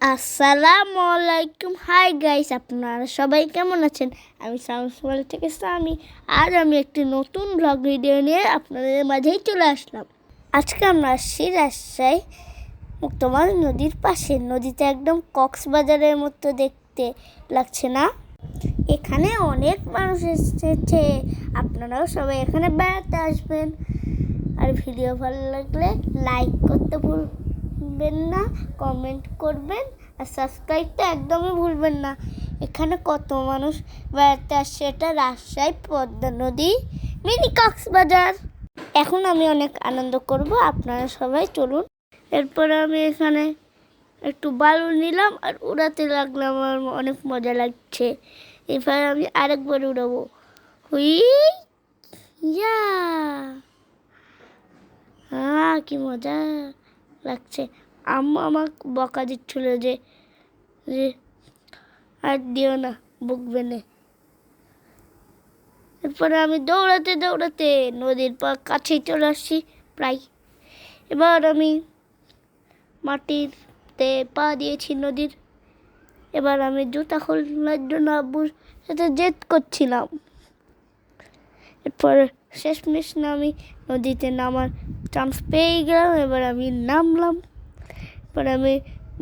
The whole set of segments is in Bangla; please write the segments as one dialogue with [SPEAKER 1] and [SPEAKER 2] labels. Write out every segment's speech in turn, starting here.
[SPEAKER 1] আসসালামু আলাইকুম। হাই গাইস আপনারা সবাই কেমন আছেন? আমি সামসুয়াল থেকে সামি। আজ আমি একটি নতুন ব্লগ ভিডিও নিয়ে আপনাদের মাঝেই চলে আসলাম। আজকে আমরা আসছি রাজশাহী মুক্তমাল নদীর পাশে। নদীতে একদম কক্সবাজারের মতো দেখতে লাগছে না? এখানে অনেক মানুষ এসেছে। আপনারাও সবাই এখানে বেড়াতে আসবেন। আর ভিডিও ভালো লাগলে লাইক করতে ভুলবেন না কমেন্ট করবেন আর সাবস্ক্রাইবটা একদমই ভুলবেন না। এখানে কত মানুষ বেড়াতে আসছে? এটা রাজশাহী পদ্মা নদী, মিনি কক্সবাজার। এখন আমি অনেক আনন্দ করব, আপনারা সবাই চলুন। এরপরে আমি এখানে একটু বালু নিলাম আর উড়াতে লাগলাম, আমার অনেক মজা লাগছে। এবার আমি আরেকবার উড়াবো। হুই, ইয়া! হ্যাঁ কি মজা! লাগছে। আম্মু আমাকে বকা দিচ্ছিল যে যে, আর দিও না বকবে না এরপরে আমি দৌড়াতে দৌড়াতে নদীর পা কাছেই চলে আসছি, প্রায়। এবার আমি মাটিতে পা দিয়েছি নদীর। এবার আমি জুতা খোলার জন্য আব্বুর সাথে জেদ করছিলাম। এরপর শেষমেশ আমি নদীতে নামার চান্স পেয়ে গেলাম, এবার আমি নামলাম। এবার আমি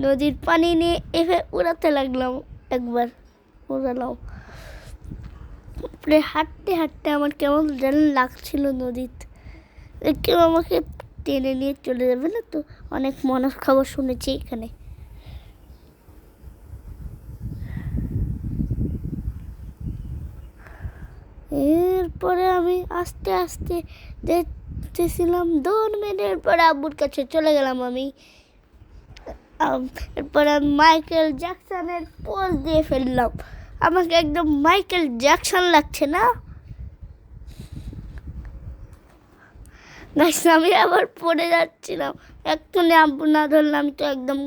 [SPEAKER 1] নদীর পানি নিয়ে এভাবে উড়াতে লাগলাম, একবার উড়ালাম। তারপরে হাঁটতে হাঁটতে আমার কেমন যেন লাগছিল নদীতে কেউ আমাকে টেনে নিয়ে চলে যাবে না তো? অনেক মনের খবর শুনেছি এখানে। এরপরে আমি আস্তে আস্তে দেখতেছিলাম দৌড় মেরে এরপরে আব্বুর কাছে চলে গেলাম আমি। এরপরে আমি মাইকেল জ্যাকসনের পোজ দিয়ে ফেললাম। আমাকে একদম মাইকেল জ্যাকসন লাগছে না? গাছ আমি আবার পড়ে যাচ্ছিলাম। একটুখানি আব্বু না ধরলাম তো একদম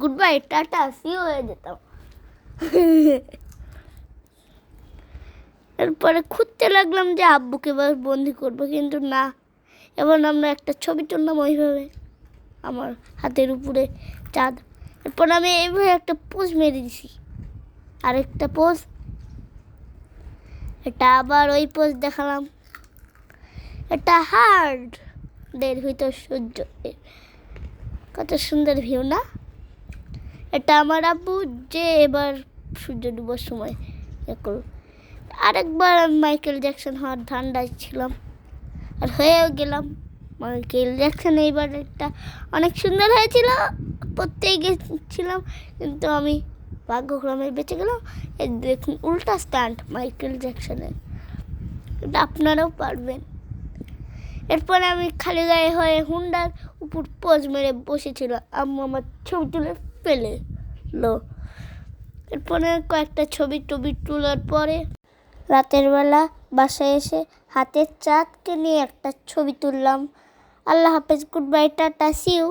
[SPEAKER 1] গুড বাই টাটা সি হয়ে যেতাম। এরপরে খুঁজতে লাগলাম যে আব্বুকে এবার বন্দি করব, কিন্তু না। এবার আমরা একটা ছবি তুললাম ওইভাবে আমার হাতের উপরে চাঁদ। এরপর আমি এইভাবে একটা পোজ মেরে দিছি। আরেকটা পোজ এটা আবার ওই পোজ দেখালাম। এটা হার্ড দের ভিতর সূর্য। কত সুন্দর ভিউ না? এটা আমার আব্বু যে এবার সূর্য ডুবার সময় এ করুন আরেকবার আমি মাইকেল জ্যাকসন হওয়ার ঠান্ডায় ছিলাম। আর হয়েও গেলাম। মাইকেল জ্যাকসন এইবার একটা। অনেক সুন্দর হয়েছিল, পড়তেই গেছিলাম, কিন্তু আমি ভাগ্যক্রমে বেঁচে গেলাম। এই দেখুন, উল্টা স্ট্যান্ড মাইকেল জ্যাকসনের এটা আপনারাও পারবেন। এরপরে আমি খালি গায়ে হয়ে হুন্ডার উপর পোজ মেরে বসেছিল। আম্মু আমার ছবি তুলে ফেলে লো। এরপরে কয়েকটা ছবি টবি তোলার পরে রাতের বেলা বাসায় এসে হাতের চাঁদকে নিয়ে একটা ছবি তুললাম। আল্লাহ হাফেজ গুড বাই টাটা সিউ